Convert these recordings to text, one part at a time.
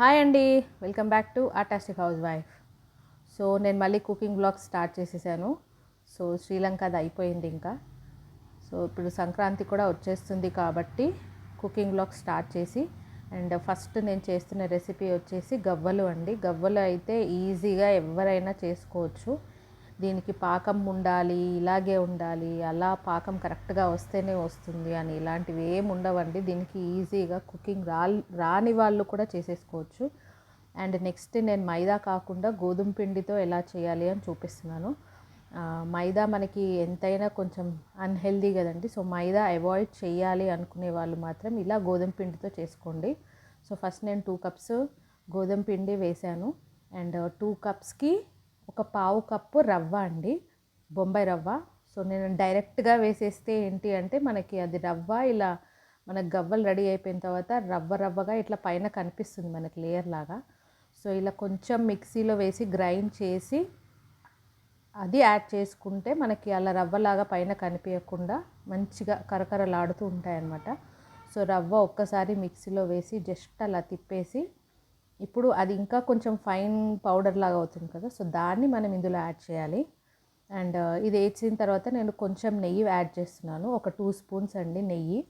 Hi అండి welcome back to ఆటాస్టిక్ housewife so నేను మళ్ళీ కుకింగ్ బ్లాగ్ స్టార్ట్ చేసేసాను. సో శ్రీలంక అది అయిపోయింది ఇంకా. సో ఇప్పుడు సంక్రాంతి కూడా వచ్చేస్తుంది కాబట్టి కుకింగ్ బ్లాగ్ స్టార్ట్ చేసి అండ్ ఫస్ట్ నేను చేస్తున్న రెసిపీ వచ్చేసి గవ్వలు అండి. గవ్వలు అయితే ఈజీగా ఎవరైనా చేసుకోవచ్చు. దీనికి పాకం ఉండాలి ఇలాగే ఉండాలి అలా పాకం కరెక్ట్గా వస్తేనే వస్తుంది అని ఇలాంటివి ఏమి ఉండవండి. దీనికి ఈజీగా కుకింగ్ రా రాని వాళ్ళు కూడా చేసేసుకోవచ్చు. అండ్ నెక్స్ట్ నేను మైదా కాకుండా గోధుమ పిండితో ఎలా చేయాలి అని చూపిస్తున్నాను. మైదా మనకి ఎంతైనా కొంచెం అన్హెల్దీ కదండి. సో మైదా అవాయిడ్ చేయాలి అనుకునే వాళ్ళు మాత్రం ఇలా గోధుమ పిండితో చేసుకోండి. సో ఫస్ట్ నేను టూ కప్స్ గోధుమ పిండి వేశాను అండ్ టూ కప్స్కి ఒక పావు కప్పు రవ్వ అండి బొంబాయి రవ్వ. సో నేను డైరెక్ట్గా వేసేస్తే ఏంటి అంటే మనకి అది రవ్వ ఇలా మన గవ్వలు రెడీ అయిపోయిన తర్వాత రవ్వ రవ్వగా ఇట్లా పైన కనిపిస్తుంది మనకి లేయర్ లాగా. సో ఇలా కొంచెం మిక్సీలో వేసి గ్రైండ్ చేసి అది యాడ్ చేసుకుంటే మనకి అలా రవ్వలాగా పైన కనిపించకుండా మంచిగా కరకరలాడుతూ ఉంటాయన్నమాట. సో రవ్వ ఒక్కసారి మిక్సీలో వేసి జస్ట్ అలా తిప్పేసి ఇప్పుడు అది ఇంకా కొంచెం ఫైన్ పౌడర్ లాగా అవుతుంది కదా సో దాన్ని మనం ఇందులో యాడ్ చేయాలి. అండ్ uh, ఇది వేసిన తర్వాత నేను కొంచెం నెయ్యి యాడ్ చేస్తున్నాను. ఒక టూ స్పూన్స్ అండి నెయ్యి.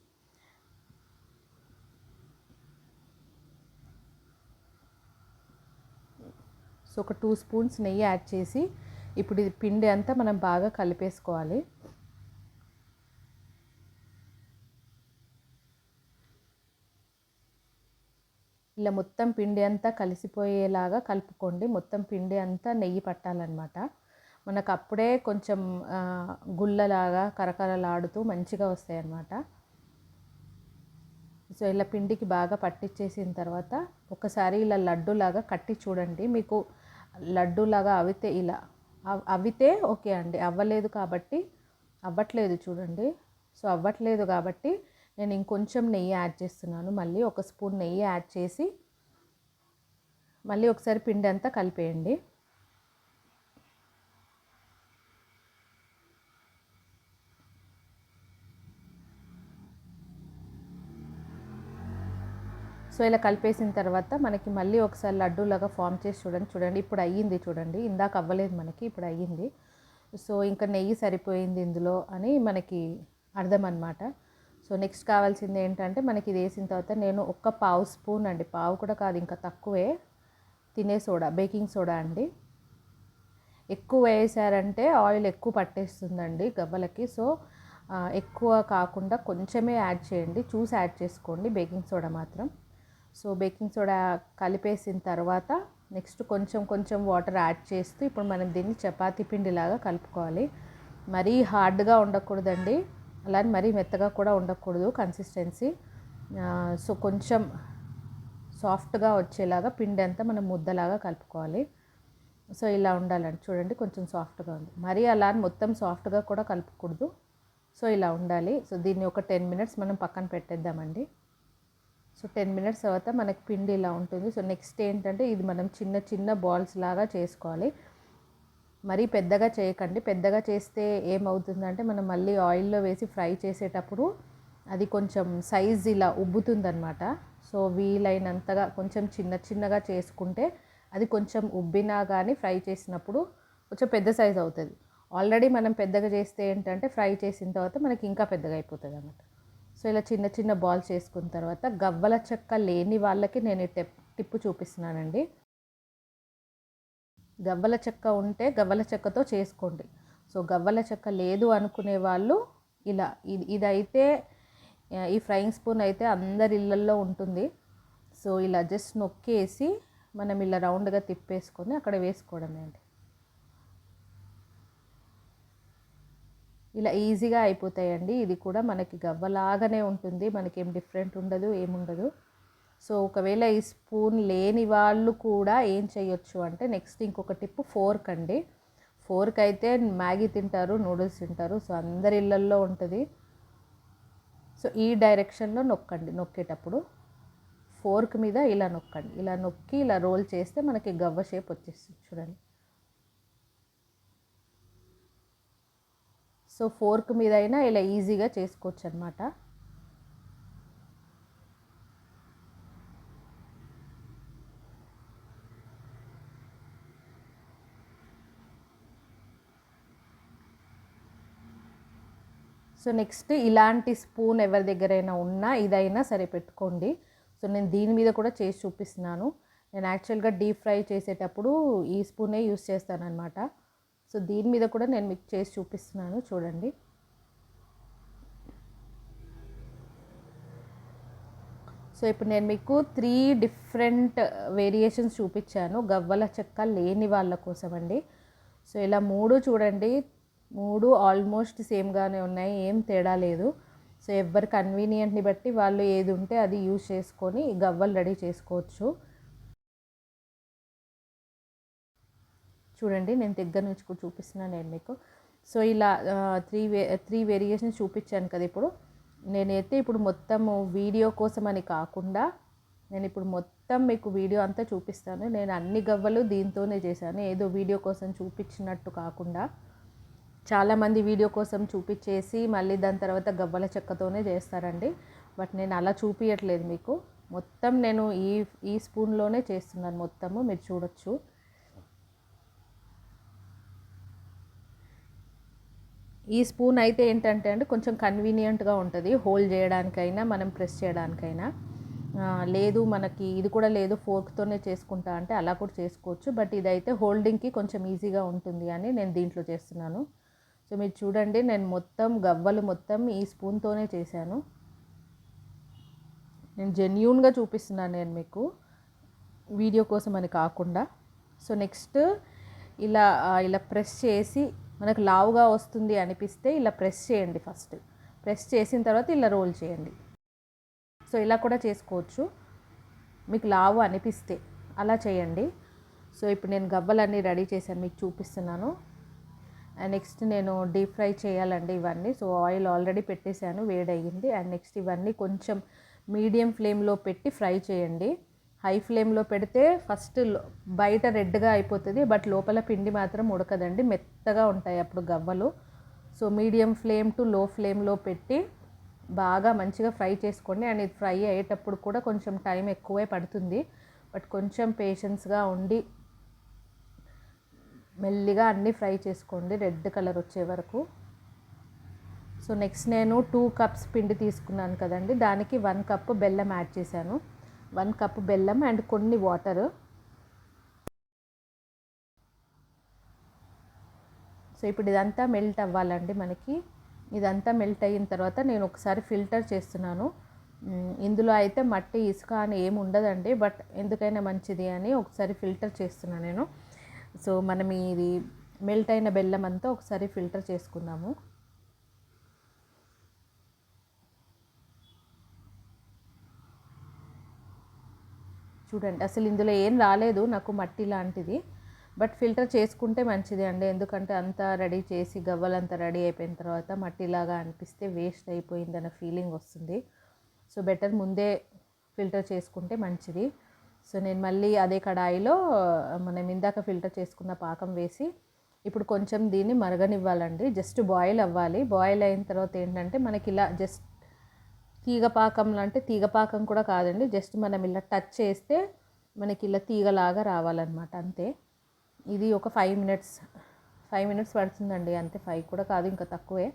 సో ఒక టూ స్పూన్స్ నెయ్యి యాడ్ చేసి ఇప్పుడు ఇది పిండి అంతా మనం బాగా కలిపేసుకోవాలి. ఇలా మొత్తం పిండి అంతా కలిసిపోయేలాగా కలుపుకోండి. మొత్తం పిండి అంతా నెయ్యి పట్టాలన్నమాట. మనకు అప్పుడే కొంచెం గుళ్ళలాగా గుల్లలాగా కరకరలాడుతూ మంచిగా వస్తాయి అన్నమాట సో ఇలా పిండికి బాగా పట్టించేసిన తర్వాత ఒకసారి ఇలా లడ్డూలాగా కట్టి చూడండి. మీకు లడ్డూలాగా అవితే ఇలా అవితే ఓకే అండి. అవ్వలేదు కాబట్టి అవ్వట్లేదు చూడండి. సో అవ్వట్లేదు కాబట్టి నేను ఇంకొంచెం నెయ్యి యాడ్ చేస్తున్నాను. మళ్ళీ ఒక స్పూన్ నెయ్యి యాడ్ చేసి మళ్ళీ ఒకసారి పిండి అంతా కలిపేయండి. సో ఇలా కలిపేసిన తర్వాత మనకి మళ్ళీ ఒకసారి లడ్డూలాగా ఫామ్ చేసి చూడండి. చూడండి ఇప్పుడు అయ్యింది చూడండి. ఇందాక అవ్వలేదు మనకి ఇప్పుడు అయ్యింది. సో ఇంకా నెయ్యి సరిపోయింది ఇందులో అని మనకి అర్థం అనమాట సో నెక్స్ట్ కావాల్సింది ఏంటంటే మనకి ఇది వేసిన తర్వాత నేను ఒక్క పావు స్పూన్ అండి పావు కూడా కాదు ఇంకా తక్కువే. తినే సోడా బేకింగ్ సోడా అండి. ఎక్కువ వేసారంటే ఆయిల్ ఎక్కువ పట్టేస్తుందండి గవ్వలకి. సో ఎక్కువ కాకుండా కొంచెమే యాడ్ చేయండి చూసి యాడ్ చేసుకోండి బేకింగ్ సోడా మాత్రం. సో బేకింగ్ సోడా కలిపేసిన తర్వాత నెక్స్ట్ కొంచెం కొంచెం వాటర్ యాడ్ చేస్తూ ఇప్పుడు మనం దీన్ని చపాతీ పిండిలాగా కలుపుకోవాలి. మరీ హార్డ్గా ఉండకూడదండి. అలానే మరీ మెత్తగా కూడా ఉండకూడదు కన్సిస్టెన్సీ సో కొంచెం సాఫ్ట్గా వచ్చేలాగా పిండి అంతా మనం ముద్దలాగా కలుపుకోవాలి. సో ఇలా ఉండాలండి. చూడండి కొంచెం సాఫ్ట్గా ఉంది. మరీ అలా మొత్తం సాఫ్ట్గా కూడా కలుపుకూడదు. సో ఇలా ఉండాలి. సో దీన్ని ఒక టెన్ మినిట్స్ మనం పక్కన పెట్టేద్దామండి. సో టెన్ మినిట్స్ తర్వాత మనకి పిండి ఇలా ఉంటుంది. సో నెక్స్ట్ ఏంటంటే ఇది మనం చిన్న చిన్న బాల్స్ లాగా చేసుకోవాలి. మరీ పెద్దగా చేయకండి. పెద్దగా చేస్తే ఏమవుతుందంటే మనం మళ్ళీ ఆయిల్లో వేసి ఫ్రై చేసేటప్పుడు అది కొంచెం సైజ్ ఇలా ఉబ్బుతుందనమాట సో వీలైనంతగా కొంచెం చిన్న చిన్నగా చేసుకుంటే అది కొంచెం ఉబ్బినా కానీ ఫ్రై చేసినప్పుడు కొంచెం పెద్ద సైజ్ అవుతుంది. ఆల్రెడీ మనం పెద్దగా చేస్తే ఏంటంటే ఫ్రై చేసిన తర్వాత మనకి ఇంకా పెద్దగా అయిపోతుంది అన్నమాట సో ఇలా చిన్న చిన్న బాల్స్ చేసుకున్న తర్వాత గవ్వల చెక్క లేని వాళ్ళకి నేను టిప్ టెప్ టిప్పు చూపిస్తున్నానండి. గవ్వల చెక్క ఉంటే గవ్వల చెక్కతో చేసుకోండి. సో గవ్వల చెక్క లేదు అనుకునే వాళ్ళు ఇలా ఇది ఇదైతే ఈ ఫ్రైయింగ్ స్పూన్ అయితే అందరి ఇళ్ళల్లో ఉంటుంది. సో ఇలా జస్ట్ నొక్కేసి మనం ఇలా రౌండ్గా తిప్పేసుకొని అక్కడ వేసుకోవడమే అండి. ఇలా ఈజీగా అయిపోతాయండి. ఇది కూడా మనకి గవ్వలాగానే ఉంటుంది. మనకి ఏం డిఫరెంట్ ఉండదు ఏముండదు. సో ఒకవేళ ఈ స్పూన్ లేని వాళ్ళు కూడా ఏం చేయొచ్చు అంటే నెక్స్ట్ ఇంకొక టిప్ ఫోర్క్ అండి. ఫోర్క్ అయితే మ్యాగీ తింటారు నూడిల్స్ తింటారు సో అందరి ఇళ్ళల్లో ఉంటుంది. సో ఈ డైరెక్షన్లో నొక్కండి నొక్కేటప్పుడు. ఫోర్క్ మీద ఇలా నొక్కండి ఇలా నొక్కి ఇలా రోల్ చేస్తే మనకి గవ్వ షేప్ వచ్చేస్తుంది చూడండి. సో ఫోర్క్ మీద అయినా ఇలా ఈజీగా చేసుకోవచ్చు అనమాట సో నెక్స్ట్ ఇలాంటి స్పూన్ ఎవరి దగ్గరైనా ఉన్నా ఇదైనా సరే పెట్టుకోండి. సో నేను దీని మీద కూడా చేసి చూపిస్తున్నాను. నేను యాక్చువల్గా డీప్ ఫ్రై చేసేటప్పుడు ఈ స్పూనే యూస్ చేస్తానన్నమాట. సో దీని మీద కూడా నేను మీకు చేసి చూపిస్తున్నాను. చూడండి. సో ఇప్పుడు నేను మీకు త్రీ డిఫరెంట్ వేరియేషన్స్ చూపించాను. గవ్వల చెక్క లేని వాళ్ళ కోసం అండి సో ఇలా మూడు చూడండి. మూడు ఆల్మోస్ట్ సేమ్గానే ఉన్నాయి ఏం తేడా లేదు. సో ఎవరి కన్వీనియంట్ని బట్టి వాళ్ళు ఏది ఉంటే అది యూజ్ చేసుకొని గవ్వలు రెడీ చేసుకోవచ్చు. చూడండి నేను దగ్గర నుంచి కూడా చూపిస్తున్నాను నేను మీకు. సో ఇలా త్రీ వే త్రీ వేరియేషన్స్ చూపించాను కదా ఇప్పుడు. నేనైతే ఇప్పుడు మొత్తము వీడియో కోసం అని కాకుండా నేను ఇప్పుడు మొత్తం మీకు వీడియో అంతా చూపిస్తాను. నేను అన్ని గవ్వలు దీంతోనే చేశాను. ఏదో వీడియో కోసం చూపించినట్టు కాకుండా. చాలామంది వీడియో కోసం చూపించేసి మళ్ళీ దాని తర్వాత గవ్వల చెక్కతోనే చేస్తారండి. బట్ నేను అలా చూపించట్లేదు మీకు. మొత్తం నేను ఈ ఈ స్పూన్లోనే చేస్తున్నాను మొత్తము. మీరు చూడొచ్చు. ఈ స్పూన్ అయితే ఏంటంటే అండి కొంచెం కన్వీనియంట్గా ఉంటుంది. హోల్డ్ చేయడానికైనా మనం ప్రెస్ చేయడానికైనా. లేదు మనకి ఇది కూడా లేదు ఫోర్క్తోనే చేసుకుంటా అంటే అలా కూడా చేసుకోవచ్చు. బట్ ఇదైతే హోల్డింగ్కి కొంచెం ఈజీగా ఉంటుంది అని నేను దీంట్లో చేస్తున్నాను. సో మీరు చూడండి నేను మొత్తం గవ్వలు మొత్తం ఈ స్పూన్తోనే చేశాను. నేను జెన్యున్గా చూపిస్తున్నాను నేను మీకు వీడియో కోసం అని కాకుండా. సో నెక్స్ట్ ఇలా ఇలా ప్రెస్ చేసి మనకు లావుగా వస్తుంది అనిపిస్తే ఇలా ప్రెస్ చేయండి ఫస్ట్ ప్రెస్ చేసిన తర్వాత ఇలా రోల్ చేయండి. సో ఇలా కూడా చేసుకోవచ్చు. మీకు లావు అనిపిస్తే అలా చేయండి. సో ఇప్పుడు నేను గవ్వలన్నీ రెడీ చేశాను మీకు చూపిస్తున్నాను. నెక్స్ట్ నేను డీప్ ఫ్రై చేయాలండి ఇవన్నీ. సో ఆయిల్ ఆల్రెడీ పెట్టేశాను వేడయ్యింది. అండ్ నెక్స్ట్ ఇవన్నీ కొంచెం మీడియం ఫ్లేమ్లో పెట్టి ఫ్రై చేయండి. హై ఫ్లేమ్లో పెడితే ఫస్ట్ బయట రెడ్గా అయిపోతుంది బట్ లోపల పిండి మాత్రం ఉడకదండి. మెత్తగా ఉంటాయి అప్పుడు గవ్వలు. సో మీడియం ఫ్లేమ్ టు లో ఫ్లేమ్లో పెట్టి బాగా మంచిగా ఫ్రై చేసుకోండి. అండ్ ఇది ఫ్రై అయ్యేటప్పుడు కూడా కొంచెం టైం ఎక్కువే పడుతుంది. బట్ కొంచెం పేషెన్స్గా ఉండి మెల్లిగా అన్నీ ఫ్రై చేసుకోండి. రెడ్ కలర్ వచ్చే వరకు. సో నెక్స్ట్ నేను టూ కప్స్ పిండి తీసుకున్నాను కదండి. దానికి వన్ కప్ బెల్లం యాడ్ చేశాను. వన్ కప్ బెల్లం అండ్ కొన్ని వాటర్. సో ఇప్పుడు ఇదంతా మెల్ట్ అవ్వాలండి మనకి. ఇదంతా మెల్ట్ అయిన తర్వాత నేను ఒకసారి ఫిల్టర్ చేస్తున్నాను. ఇందులో అయితే మట్టి ఇసుక అని ఏమి ఉండదండి. బట్ ఎందుకైనా మంచిది అని ఒకసారి ఫిల్టర్ చేస్తున్నాను నేను. సో మనం ఇది మెల్ట్ అయిన బెల్లం అంతా ఒకసారి ఫిల్టర్ చేసుకుందాము. చూడండి అసలు ఇందులో ఏం రాలేదు నాకు మట్టి లాంటిది. బట్ ఫిల్టర్ చేసుకుంటే మంచిది అండి ఎందుకంటే అంతా రెడీ చేసి గవ్వలంతా రెడీ అయిపోయిన తర్వాత మట్టిలాగా అనిపిస్తే వేస్ట్ అయిపోయిందన్న ఫీలింగ్ వస్తుంది. సో బెటర్ ముందే ఫిల్టర్ చేసుకుంటే మంచిది. సో నేను మళ్ళీ అదే కడాయిలో మనం ఇందాక ఫిల్టర్ చేసుకున్న పాకం వేసి ఇప్పుడు కొంచెం దీన్ని మరగనివ్వాలండి. జస్ట్ బాయిల్ అవ్వాలి. బాయిల్ అయిన తర్వాత ఏంటంటే మనకి ఇలా జస్ట్ తీగ పాకంలో అంటే తీగ పాకం కూడా కాదండి. జస్ట్ మనం ఇలా టచ్ చేస్తే మనకి ఇలా తీగలాగా రావాలన్నమాట అంతే. ఇది ఒక ఫైవ్ మినిట్స్ ఫైవ్ మినిట్స్ పడుతుందండి అంతే. ఫైవ్ కూడా కాదు ఇంకా తక్కువే.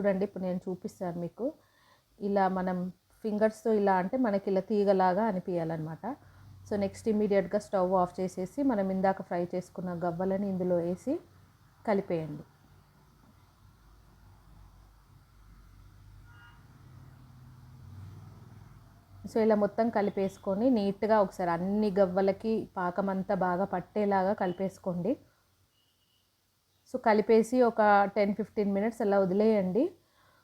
చూడండి ఇప్పుడు నేను చూపిస్తాను మీకు. ఇలా మనం ఫింగర్స్తో ఇలా అంటే మనకి ఇలా తీగలాగా అనిపించాలన్నమాట సో నెక్స్ట్ ఇమీడియట్గా స్టవ్ ఆఫ్ చేసేసి మనం ఇందాక ఫ్రై చేసుకున్న గవ్వలని ఇందులో వేసి కలిపేయండి. సో ఇలా మొత్తం కలిపేసుకొని నీట్గా ఒకసారి అన్ని గవ్వలకి పాకమంతా బాగా పట్టేలాగా కలిపేసుకోండి. సో కలిపేసి ఒక టెన్ ఫిఫ్టీన్ మినిట్స్ అలా వదిలేయండి.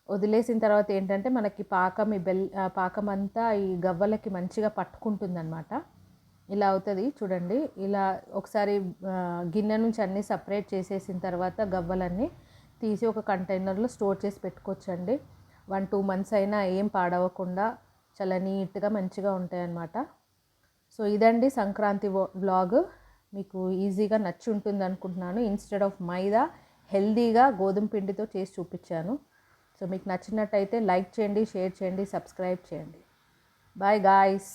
వదిలేసిన తర్వాత ఏంటంటే మనకి పాకం ఈ బెల్ పాకం అంతా ఈ గవ్వలకి మంచిగా పట్టుకుంటుంది అనమాట ఇలా అవుతుంది చూడండి. ఇలా ఒకసారి గిన్నె నుంచి అన్నీ సపరేట్ చేసేసిన తర్వాత గవ్వలన్నీ తీసి ఒక కంటైనర్లో స్టోర్ చేసి పెట్టుకోవచ్చండి. వన్ టూ మంత్స్ అయినా ఏం పాడవకుండా చాలా నీట్గా మంచిగా ఉంటాయన్నమాట. సో ఇదండి సంక్రాంతి వ్లాగ్. మీకు ఈజీగా నచ్చి ఉంటుంది అనుకుంటున్నాను ఇన్స్టెడ్ ఆఫ్ మైదా హెల్దీగా గోధుమ పిండితో చేసి చూపించాను. సో మీకు నచ్చినట్టయితే లైక్ చేయండి షేర్ చేయండి సబ్స్క్రైబ్ చేయండి. Bye guys